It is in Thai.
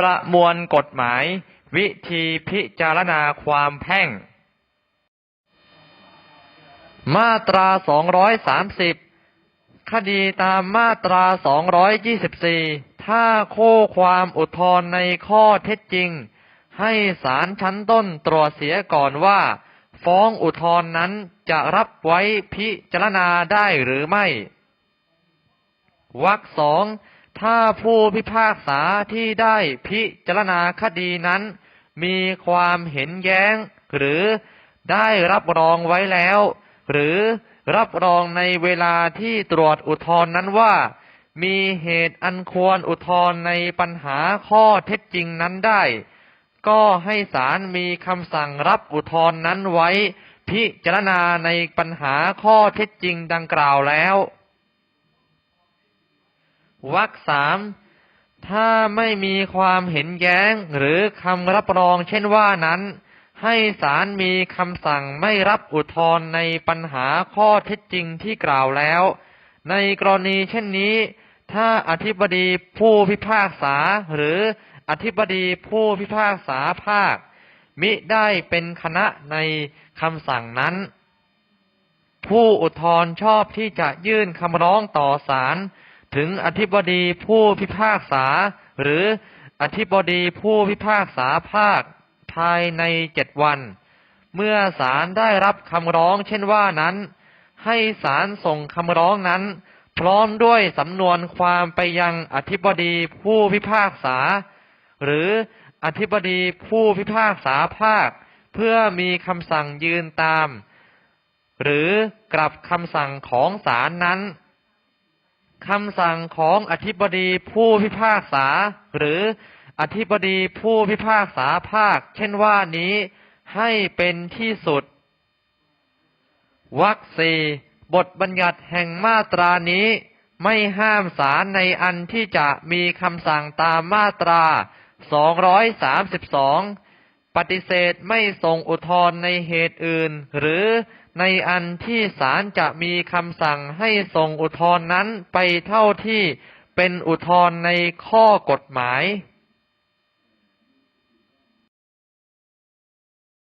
ประมวลกฎหมาย วิธีพิจารณาความแพ่ง มาตรา 230 คดีตามมาตรา 224 ถ้าโค้ความอุทธรณ์ในข้อเท็จจริง ให้ศาลชั้นต้นตรวจเสียก่อนว่า ฟ้องอุทธรณ์นั้นจะรับไว้พิจารณาได้หรือไม่วรรคสอง ถ้าผู้พิพากษาที่ได้พิจารณาคดีนั้น มีความเห็นแย้ง หรือได้รับรองไว้แล้ว หรือรับรองในเวลาที่ตรวจอุทธรณ์นั้นว่า มีเหตุอันควรอุทธรณ์ในปัญหาข้อเท็จจริงนั้นได้ ก็ให้ศาลมีคำสั่งรับอุทธรณ์นั้นไว้ พิจารณาในปัญหาข้อเท็จจริงดังกล่าวแล้ว วรรคสามถ้าไม่มีความเห็นแย้งหรือคำรับรองเช่นว่านั้น ให้ศาลมีคำสั่งไม่รับอุทธรณ์ในปัญหาข้อเท็จจริงที่กล่าวแล้ว ในกรณีเช่นนี้ ถ้าอธิบดีผู้พิพากษาหรืออธิบดีผู้พิพากษาภาค มิได้เป็นคณะในคำสั่งนั้น ผู้อุทธรณ์ชอบที่จะยื่นคำร้องต่อศาล ถึงอธิบดีผู้พิพากษา หรืออธิบดีผู้พิพากษาภาคภายในเจ็ดวัน เมื่อศาลได้รับคำร้องเช่นว่านั้น ให้ศาลส่งคำร้องนั้น พร้อมด้วยสำนวนความไปยังอธิบดีผู้พิพากษา หรืออธิบดีผู้พิพากษาภาค เพื่อมีคำสั่งยืนตาม หรือกลับคำสั่งของศาลนั้น คำสั่งของอธิบดีผู้พิพากษา หรืออธิบดีผู้พิพากษาภาค เช่นว่านี้ให้เป็นที่สุดวรรคสี่บทบัญญัติแห่งมาตรานี้ ไม่ห้ามศาลในอันที่จะมีคำสั่งตามมาตรา 232 ปฏิเสธไม่ส่งอุทธรณ์ในเหตุอื่น หรือในอันที่ศาลจะมีคำสั่งให้ส่งอุทธรณ์นั้นไปเท่าที่เป็นอุทธรณ์ในข้อกฎหมาย